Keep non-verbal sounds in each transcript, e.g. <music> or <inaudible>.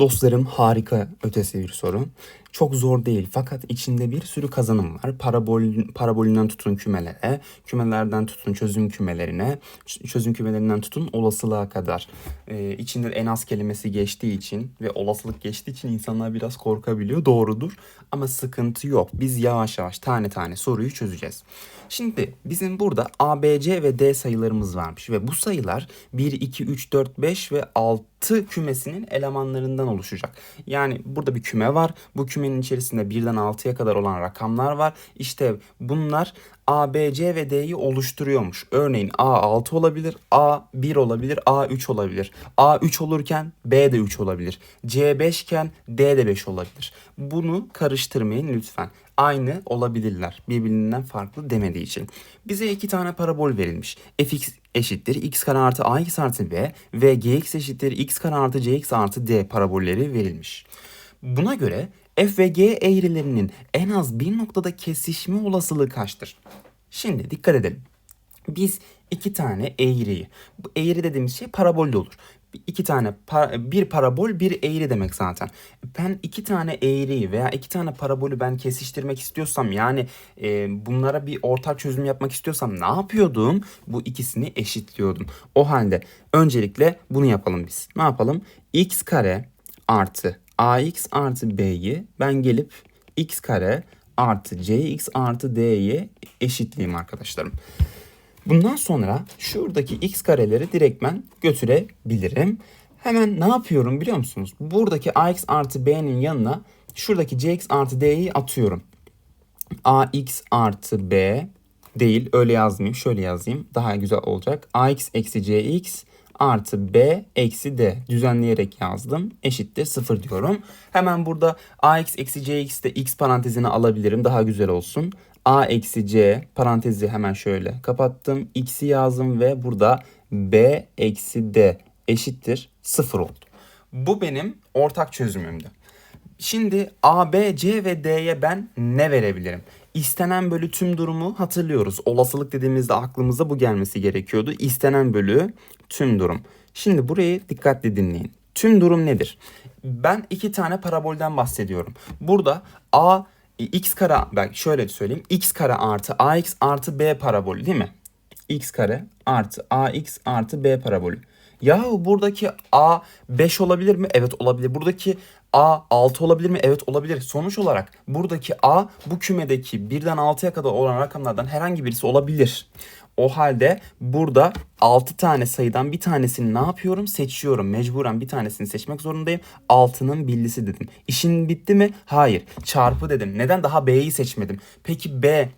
Dostlarım harika ötesi bir soru. Çok zor değil fakat içinde bir sürü kazanım var. Parabol, parabolünden tutun kümelere, kümelerden tutun çözüm kümelerine, çözüm kümelerinden tutun olasılığa kadar. Ee, içinde en az kelimesi geçtiği için ve olasılık geçtiği için insanlar biraz korkabiliyor. Doğrudur ama sıkıntı yok. Biz yavaş yavaş tane tane soruyu çözeceğiz. Şimdi bizim burada A, B, C ve D sayılarımız varmış ve bu sayılar 1, 2, 3, 4, 5 ve 6 kümesinin elemanlarından oluşacak. Yani burada bir küme var. Bu kümenin içerisinde 1'den 6'ya kadar olan rakamlar var. İşte bunlar A, B, C ve D'yi oluşturuyormuş. Örneğin A 6 olabilir, A 1 olabilir, A 3 olabilir. A 3 olurken B de 3 olabilir. C 5 iken D de 5 olabilir. Bunu karıştırmayın lütfen aynı olabilirler. Birbirinden farklı demediği için. Bize iki tane parabol verilmiş. fx eşittir x kare artı ax artı b ve gx eşittir x kare artı cx artı d parabolleri verilmiş. Buna göre f ve g eğrilerinin en az bir noktada kesişme olasılığı kaçtır? Şimdi dikkat edelim. Biz iki tane eğriyi, bu eğri dediğimiz şey parabol de olur. İki tane bir parabol bir eğri demek zaten. Ben iki tane eğriyi veya iki tane parabolü ben kesiştirmek istiyorsam yani e, bunlara bir ortak çözüm yapmak istiyorsam ne yapıyordum? Bu ikisini eşitliyordum. O halde öncelikle bunu yapalım biz. Ne yapalım? x kare artı ax artı b'yi ben gelip x kare artı cx artı d'ye eşitleyeyim arkadaşlarım. Bundan sonra şuradaki x kareleri direktmen götürebilirim. Hemen ne yapıyorum biliyor musunuz? Buradaki ax artı b'nin yanına şuradaki cx artı d'yi atıyorum. ax artı b değil öyle yazmayayım şöyle yazayım daha güzel olacak. ax eksi cx artı b eksi d düzenleyerek yazdım. Eşittir 0 diyorum. Hemen burada ax eksi cx de x parantezine alabilirim daha güzel olsun. a eksi c parantezi hemen şöyle kapattım. x'i yazdım ve burada b eksi d eşittir 0 oldu. Bu benim ortak çözümümdü. Şimdi A, B, C ve D'ye ben ne verebilirim? İstenen bölü tüm durumu hatırlıyoruz. Olasılık dediğimizde aklımıza bu gelmesi gerekiyordu. İstenen bölü tüm durum. Şimdi burayı dikkatli dinleyin. Tüm durum nedir? Ben iki tane parabolden bahsediyorum. Burada A x kare ben şöyle söyleyeyim. x kare artı ax artı b parabolü değil mi? x kare artı ax artı b parabolü. Yahu buradaki a 5 olabilir mi? Evet olabilir. Buradaki a 6 olabilir mi? Evet olabilir. Sonuç olarak buradaki a bu kümedeki 1'den 6'ya kadar olan rakamlardan herhangi birisi olabilir. O halde burada 6 tane sayıdan bir tanesini ne yapıyorum? Seçiyorum. Mecburen bir tanesini seçmek zorundayım. 6'nın billisi dedim. İşin bitti mi? Hayır. Çarpı dedim. Neden daha B'yi seçmedim? Peki B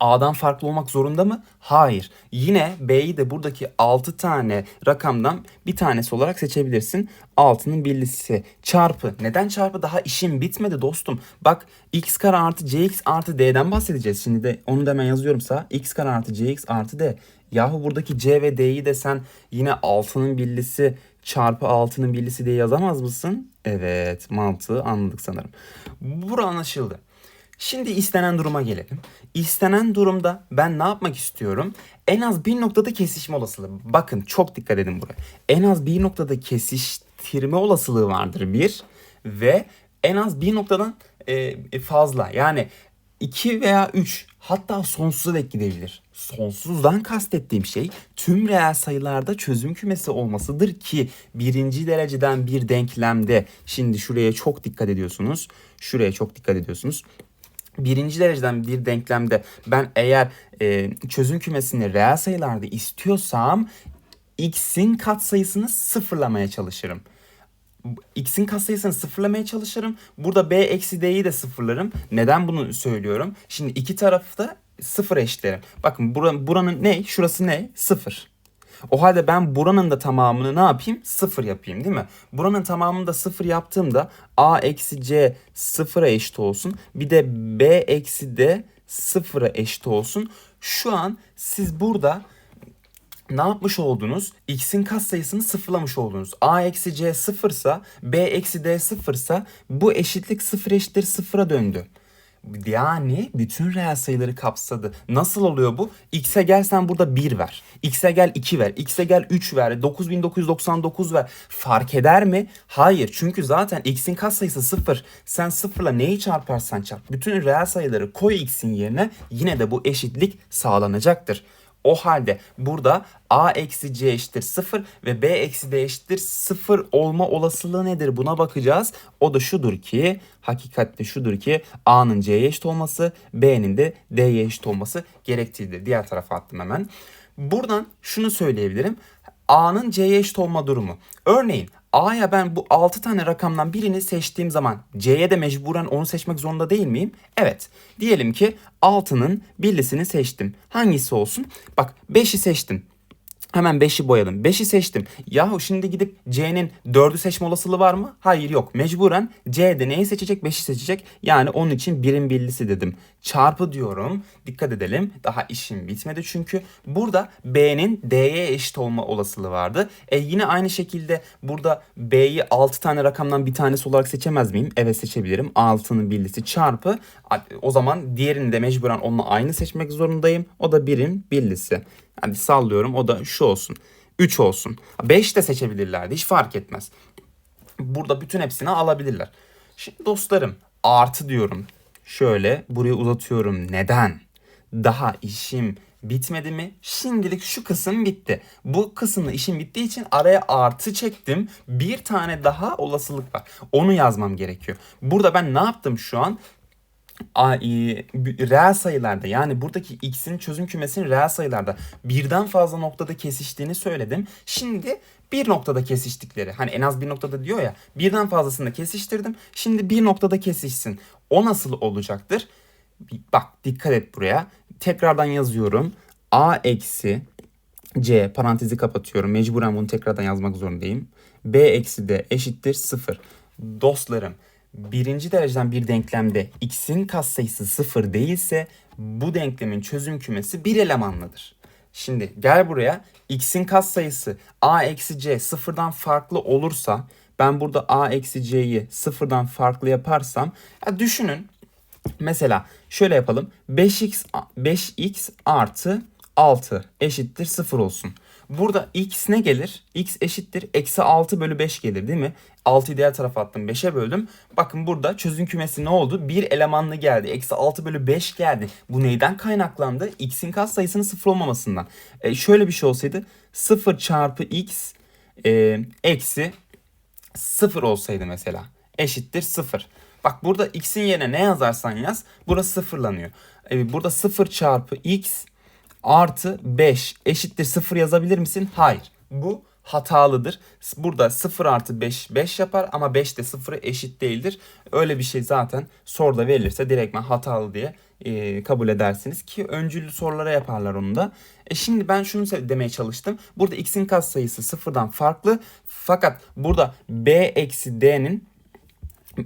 A'dan farklı olmak zorunda mı? Hayır. Yine B'yi de buradaki 6 tane rakamdan bir tanesi olarak seçebilirsin. 6'nın birlisi çarpı. Neden çarpı? Daha işim bitmedi dostum. Bak x kare artı cx artı d'den bahsedeceğiz. Şimdi de onu da hemen yazıyorum sağ. x kare artı cx artı d. Yahu buradaki c ve d'yi de sen yine 6'nın birlisi çarpı 6'nın birlisi diye yazamaz mısın? Evet mantığı anladık sanırım. Bura anlaşıldı. Şimdi istenen duruma gelelim. İstenen durumda ben ne yapmak istiyorum? En az bir noktada kesişme olasılığı. Bakın çok dikkat edin buraya. En az bir noktada kesiştirme olasılığı vardır bir. Ve en az bir noktadan e, fazla. Yani 2 veya 3 hatta sonsuza dek gidebilir. Sonsuzdan kastettiğim şey tüm reel sayılarda çözüm kümesi olmasıdır ki birinci dereceden bir denklemde şimdi şuraya çok dikkat ediyorsunuz. Şuraya çok dikkat ediyorsunuz birinci dereceden bir denklemde ben eğer e, çözüm kümesini reel sayılarda istiyorsam x'in katsayısını sıfırlamaya çalışırım. X'in katsayısını sıfırlamaya çalışırım. Burada B eksi D'yi de sıfırlarım. Neden bunu söylüyorum? Şimdi iki tarafı da sıfır eşitlerim. Bakın buranın, buranın ne? Şurası ne? Sıfır. O halde ben buranın da tamamını ne yapayım? Sıfır yapayım değil mi? Buranın tamamını da sıfır yaptığımda a eksi c sıfıra eşit olsun. Bir de b eksi d sıfıra eşit olsun. Şu an siz burada ne yapmış oldunuz? X'in katsayısını sıfırlamış oldunuz. A eksi C sıfırsa B eksi D sıfırsa bu eşitlik sıfır eşittir sıfıra döndü. Yani bütün reel sayıları kapsadı. Nasıl oluyor bu? X'e gel sen burada 1 ver. X'e gel 2 ver. X'e gel 3 ver. 9999 ver. Fark eder mi? Hayır. Çünkü zaten X'in katsayısı 0. Sen 0'la neyi çarparsan çarp. Bütün reel sayıları koy X'in yerine yine de bu eşitlik sağlanacaktır. O halde burada a eksi c eşittir 0 ve b eksi d eşittir 0 olma olasılığı nedir? Buna bakacağız. O da şudur ki hakikatte şudur ki a'nın c'ye eşit olması b'nin de d'ye eşit olması gerektiğidir. Diğer tarafa attım hemen. Buradan şunu söyleyebilirim. A'nın C'ye eşit olma durumu. Örneğin A'ya ben bu 6 tane rakamdan birini seçtiğim zaman C'ye de mecburen onu seçmek zorunda değil miyim? Evet. Diyelim ki 6'nın birlisini seçtim. Hangisi olsun? Bak 5'i seçtim. Hemen 5'i boyalım. 5'i seçtim. Yahu şimdi gidip C'nin 4'ü seçme olasılığı var mı? Hayır yok. Mecburen C'de neyi seçecek? 5'i seçecek. Yani onun için birim birlisi dedim. Çarpı diyorum. Dikkat edelim. Daha işim bitmedi çünkü. Burada B'nin D'ye eşit olma olasılığı vardı. E yine aynı şekilde burada B'yi 6 tane rakamdan bir tanesi olarak seçemez miyim? Evet seçebilirim. 6'nın birlisi çarpı. O zaman diğerini de mecburen onunla aynı seçmek zorundayım. O da birim birlisi. Hadi sallıyorum o da şu olsun. 3 olsun. 5 de seçebilirlerdi hiç fark etmez. Burada bütün hepsini alabilirler. Şimdi dostlarım artı diyorum. Şöyle burayı uzatıyorum. Neden? Daha işim bitmedi mi? Şimdilik şu kısım bitti. Bu kısımda işim bittiği için araya artı çektim. Bir tane daha olasılık var. Onu yazmam gerekiyor. Burada ben ne yaptım şu an? Reel sayılarda yani buradaki x'in çözüm kümesinin reel sayılarda birden fazla noktada kesiştiğini söyledim. Şimdi bir noktada kesiştikleri hani en az bir noktada diyor ya birden fazlasında kesiştirdim. Şimdi bir noktada kesişsin. O nasıl olacaktır? Bak dikkat et buraya. Tekrardan yazıyorum. A eksi C parantezi kapatıyorum. Mecburen bunu tekrardan yazmak zorundayım. B eksi D eşittir 0. Dostlarım birinci dereceden bir denklemde x'in katsayısı sıfır değilse bu denklemin çözüm kümesi bir elemanlıdır. Şimdi gel buraya x'in katsayısı a eksi c sıfırdan farklı olursa ben burada a eksi c'yi sıfırdan farklı yaparsam ya düşünün mesela şöyle yapalım 5x 5x artı 6 eşittir 0 olsun. Burada x ne gelir? x eşittir. Eksi 6 bölü 5 gelir değil mi? 6'yı diğer tarafa attım. 5'e böldüm. Bakın burada çözüm kümesi ne oldu? Bir elemanlı geldi. Eksi 6 bölü 5 geldi. Bu neyden kaynaklandı? x'in katsayısının 0 olmamasından. E, şöyle bir şey olsaydı 0 çarpı x e, eksi 0 olsaydı mesela. Eşittir 0. Bak burada x'in yerine ne yazarsan yaz. Burası sıfırlanıyor. E, burada 0 çarpı x artı 5 eşittir 0 yazabilir misin? Hayır. Bu hatalıdır. Burada 0 artı 5 5 yapar ama 5 de 0'a eşit değildir. Öyle bir şey zaten soruda verilirse direktmen hatalı diye e, kabul edersiniz ki öncüllü sorulara yaparlar onu da. E şimdi ben şunu demeye çalıştım. Burada x'in katsayısı sıfırdan farklı fakat burada b eksi d'nin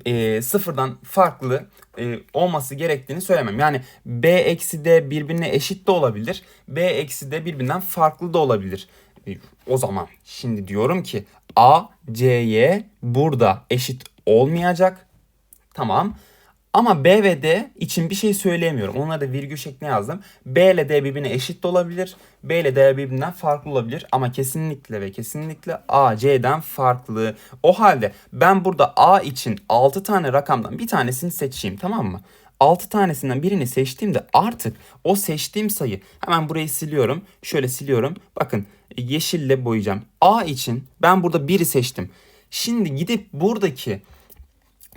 e, sıfırdan farklı e, olması gerektiğini söylemem. Yani b eksi d birbirine eşit de olabilir. b eksi d birbirinden farklı da olabilir. E, o zaman şimdi diyorum ki a c'ye burada eşit olmayacak. Tamam. Ama B ve D için bir şey söyleyemiyorum. Onlara da virgül şeklinde yazdım. B ile D birbirine eşit de olabilir. B ile D birbirinden farklı olabilir. Ama kesinlikle ve kesinlikle A C'den farklı. O halde ben burada A için 6 tane rakamdan bir tanesini seçeyim tamam mı? 6 tanesinden birini seçtiğimde artık o seçtiğim sayı hemen burayı siliyorum. Şöyle siliyorum. Bakın yeşille boyayacağım. A için ben burada 1'i seçtim. Şimdi gidip buradaki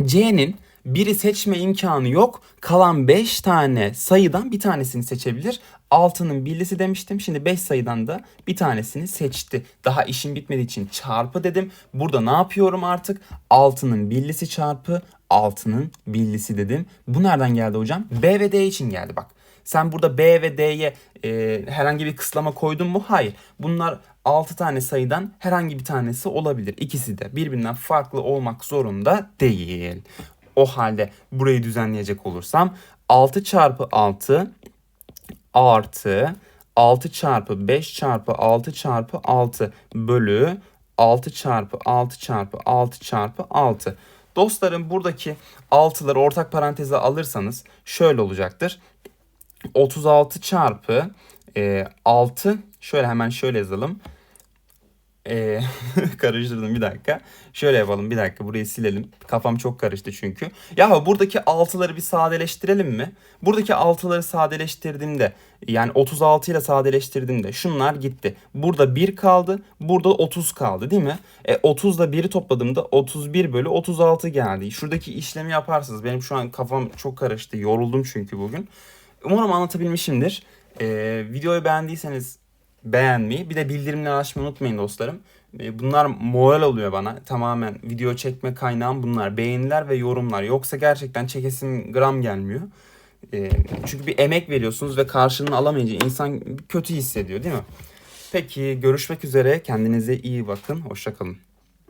C'nin biri seçme imkanı yok. Kalan 5 tane sayıdan bir tanesini seçebilir. 6'nın birlisi demiştim. Şimdi 5 sayıdan da bir tanesini seçti. Daha işin bitmediği için çarpı dedim. Burada ne yapıyorum artık? 6'nın birlisi çarpı 6'nın birlisi dedim. Bu nereden geldi hocam? B ve D için geldi bak. Sen burada B ve D'ye e, herhangi bir kıslama koydun mu? Hayır. Bunlar 6 tane sayıdan herhangi bir tanesi olabilir. İkisi de birbirinden farklı olmak zorunda değil. O halde burayı düzenleyecek olursam 6 çarpı 6 artı 6 çarpı 5 çarpı 6 çarpı 6 bölü 6 çarpı 6 çarpı 6 çarpı 6. Dostlarım buradaki 6'ları ortak paranteze alırsanız şöyle olacaktır. 36 çarpı e, 6 şöyle hemen şöyle yazalım. E, <laughs> karıştırdım bir dakika. Şöyle yapalım bir dakika burayı silelim. Kafam çok karıştı çünkü. Ya buradaki 6'ları bir sadeleştirelim mi? Buradaki 6'ları sadeleştirdiğimde yani 36 ile sadeleştirdiğimde şunlar gitti. Burada 1 kaldı. Burada 30 kaldı değil mi? E, 30 ile 1'i topladığımda 31 bölü 36 geldi. Şuradaki işlemi yaparsınız. Benim şu an kafam çok karıştı. Yoruldum çünkü bugün. Umarım anlatabilmişimdir. Ee, videoyu beğendiyseniz beğenmeyi bir de bildirimleri açmayı unutmayın dostlarım. Ee, bunlar moral oluyor bana. Tamamen video çekme kaynağım bunlar. Beğeniler ve yorumlar. Yoksa gerçekten çekesim gram gelmiyor. Ee, çünkü bir emek veriyorsunuz ve karşılığını alamayınca insan kötü hissediyor değil mi? Peki görüşmek üzere. Kendinize iyi bakın. Hoşçakalın.